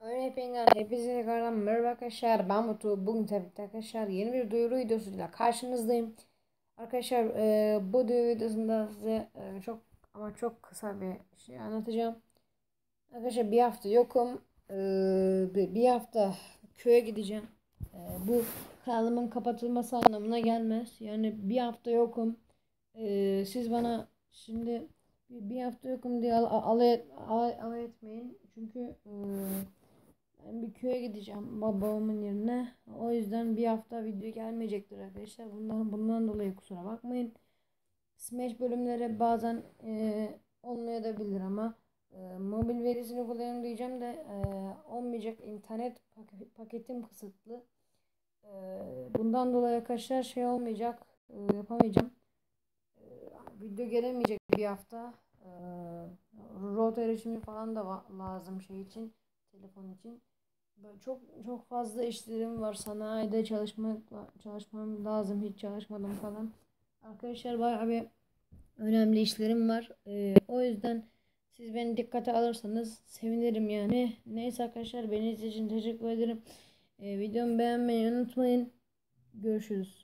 Hepinize, hepinize tekrardan merhaba arkadaşlar. Ben Batu. Bugün tabii arkadaşlar yeni bir duyuru videosuyla karşınızdayım. Arkadaşlar e, bu duyuru videosunda size e, çok ama çok kısa bir şey anlatacağım. Arkadaşlar bir hafta yokum. E, bir, hafta köye gideceğim. E, bu kanalımın kapatılması anlamına gelmez. Yani bir hafta yokum. E, siz bana şimdi bir hafta yokum diye al, alay, alay, alay etmeyin. Çünkü e, ben bir köye gideceğim babamın yerine. O yüzden bir hafta video gelmeyecektir arkadaşlar. Bundan bundan dolayı kusura bakmayın. Smash bölümleri bazen e, olmayabilir ama e, mobil verisini kullanıyorum diyeceğim de e, olmayacak. İnternet pak- paketim kısıtlı. E, bundan dolayı arkadaşlar şey olmayacak. E, yapamayacağım. E, video gelemeyecek bir hafta. E, root erişimi falan da lazım şey için telefon için. Çok çok fazla işlerim var. Sanayide çalışmak çalışmam lazım. Hiç çalışmadım falan. Arkadaşlar bayağı bir önemli işlerim var. Ee, o yüzden siz beni dikkate alırsanız sevinirim yani. Neyse arkadaşlar beni için teşekkür ederim. Ee, videomu beğenmeyi unutmayın. Görüşürüz.